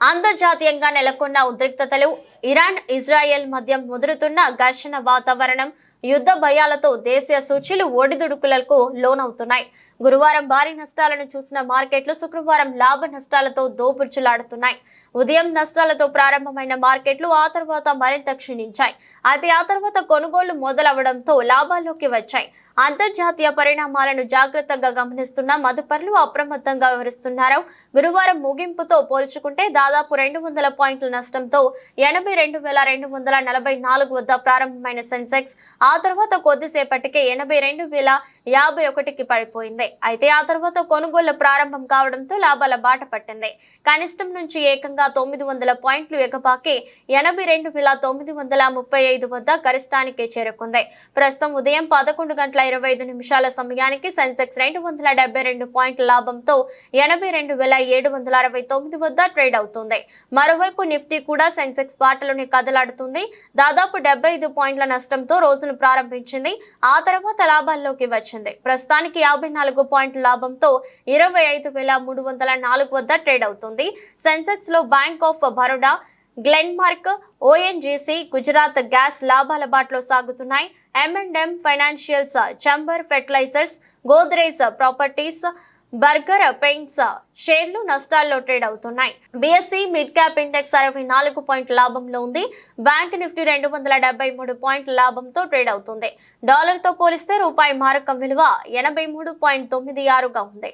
అంతర్జాతీయంగా నెలకొన్న ఉద్రిక్తతలు ఇరాన్ ఇజ్రాయెల్ మధ్య ముదురుతున్న ఘర్షణ వాతావరణం యుద్ధ భయాలతో దేశీయ సూచీలు ఒడిదుడుకులకు లోనవుతున్నాయి. గురువారం భారీ నష్టాలను చూసిన మార్కెట్లు శుక్రవారం లాభ నష్టాలతో దోపుర్చులాడుతున్నాయి ఉదయం నష్టాలతో ప్రారంభమైన మార్కెట్లు ఆ తర్వాత మరింత క్షీణించాయి. అయితే ఆ తర్వాత కొనుగోళ్ళు మొదలవడంతో లాభాల్లోకి వచ్చాయి. అంతర్జాతీయ పరిణామాలను జాగ్రత్తగా గమనిస్తున్న మదుపర్లు అప్రమత్తంగా వివరిస్తున్నారు గురువారం ముగింపుతో పోల్చుకుంటే దాదాపు రెండు వందల పాయింట్ల నష్టంతో ఎనభై రెండు వేల రెండు వందల నలభై నాలుగు వద్ద ప్రారంభమైన సెన్సెక్స్ ఆ తర్వాత కొద్దిసేపటికే ఎనభై రెండు వేల యాభై ఒకటికి పడిపోయింది. అయితే ఆ తర్వాత కొనుగోళ్ళు ప్రారంభం కావడంతో లాభాల బాట పట్టింది. కనిష్టం నుంచి ఏకంగా తొమ్మిది వందల పాయింట్లు ఎగపాకి ఎనభై రెండు వేల తొమ్మిది వందల ముప్పై ఐదు వద్ద గరిష్టానికి చేరుకుంది. ప్రస్తుతం ఉదయం పదకొండు గంటల ఇరవై ఐదు నిమిషాల సమయానికి సెన్సెక్స్ రెండు వందల డెబ్బై రెండు పాయింట్ల లాభంతో ఎనభై రెండు వేల ఏడు వందల అరవై తొమ్మిది వద్ద ట్రేడ్ అవుతుంది. మరోవైపు నిఫ్టీ కూడా సెన్సెక్స్ బాటలోనే కదలాడుతుంది. దాదాపు డెబ్బై ఐదు పాయింట్ల నష్టంతో రోజును ప్రారంభించింది. ఆ తర్వాత లాభాల్లోకి వచ్చింది. ప్రస్తుతానికి యాభై నాలుగు పాయింట్ల లాభంతో ఇరవై ఐదు వేల మూడు వందల నాలుగు వద్ద ట్రేడ్ అవుతుంది. సెన్సెక్స్లో bank of Baroda Glenmark ONGC Gujarat gas లాభాల బాటలో సాగుతున్నాయి. M and M financials Chambal fertilisers Godrej properties Berger paints షేర్లు నష్టాల్లో ట్రేడ్ అవుతున్నాయి. బీఎస్సీ మిడ్ క్యాప్ ఇండెక్స్ అరవై నాలుగు పాయింట్ లాభంలో ఉంది. బ్యాంక్ నిఫ్టీ రెండు వందల డెబ్బై మూడు పాయింట్ లాభంతో ట్రేడ్ అవుతుంది. డాలర్తో పోలిస్తే రూపాయి మారకం విలువ ఎనభై మూడు పాయింట్ తొమ్మిది ఆరుగా ఉంది.